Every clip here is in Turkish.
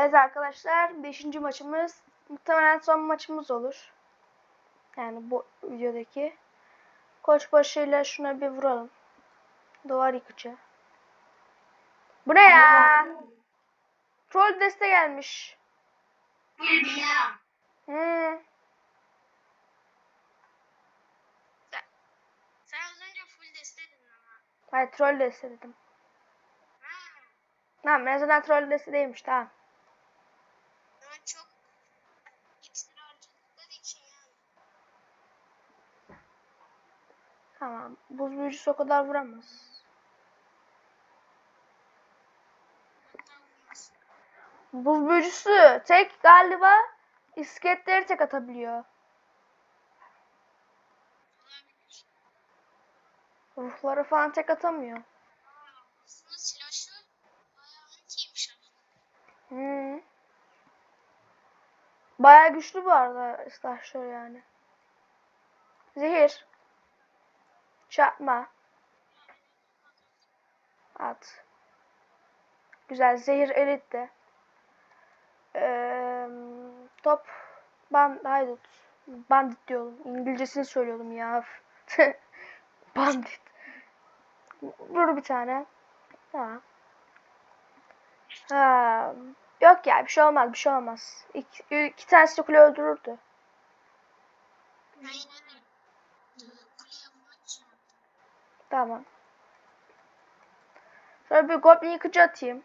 Evet arkadaşlar 5. maçımız muhtemelen son maçımız olur. Yani bu videodaki. Koç başıyla şuna bir vuralım. Duvar yıkıcı. Bu ne ya? Troll deste gelmiş. Hmm. Sen az önce full destedin ama. Hayır troll deste dedim. Ha. Tamam en azından troll deste değilmiş tamam. Çok iksir harcadıkları için yani. Tamam. Buz büyücüsü o kadar vuramaz. Buz büyücüsü tek galiba iskeletleri tek atabiliyor. Ruhları falan tek atamıyor. Hmm. Bayağı güçlü bu arada istahşör yani. Zehir. Çarpma. At. Güzel. Zehir elitte. Ee, top. Ban haydut. Bandit diyordum. İngilizcesini söylüyordum ya. Bandit. Vur bir tane. Tamam. Ha, yok ya bir şey olmaz bir şey olmaz. İki, iki tanesi kule öldürürdü. Tamam. Şöyle bir goblin yıkıcı atayım.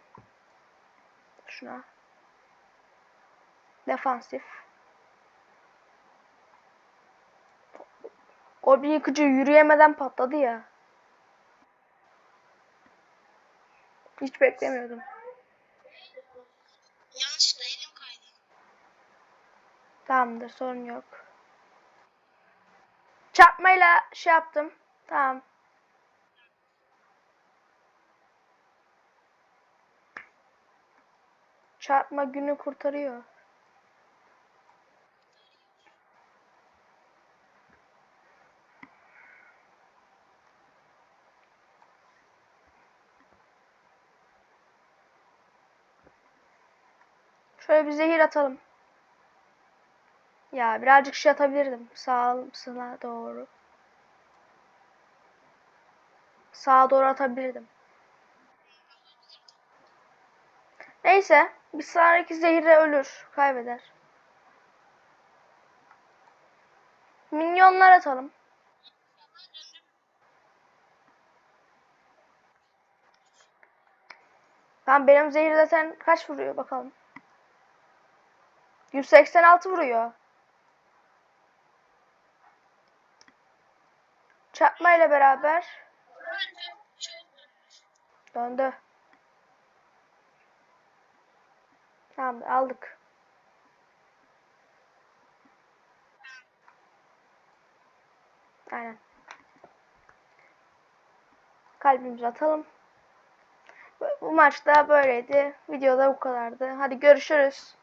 Şuna. Defansif. Goblin yıkıcı yürüyemeden patladı ya. Hiç beklemiyordum. Yanlışlıkla elim kaydı. Tamamdır sorun yok. Çarpmayla şey yaptım. Tamam. Çarpma günü kurtarıyor. Şöyle bir zehir atalım. Ya birazcık şey atabilirdim. Sağ sağa doğru. Sağa doğru atabilirdim. Neyse. Bir sonraki zehirle ölür. Kaybeder. Minyonlar atalım. Tamam benim zehir zaten kaç vuruyor bakalım. 186 vuruyor. Çarpma ile beraber döndü. Tamam aldık. Aynen. Kalbimizi atalım. Bu- maçta böyleydi. Videoda bu kadardı. Hadi görüşürüz.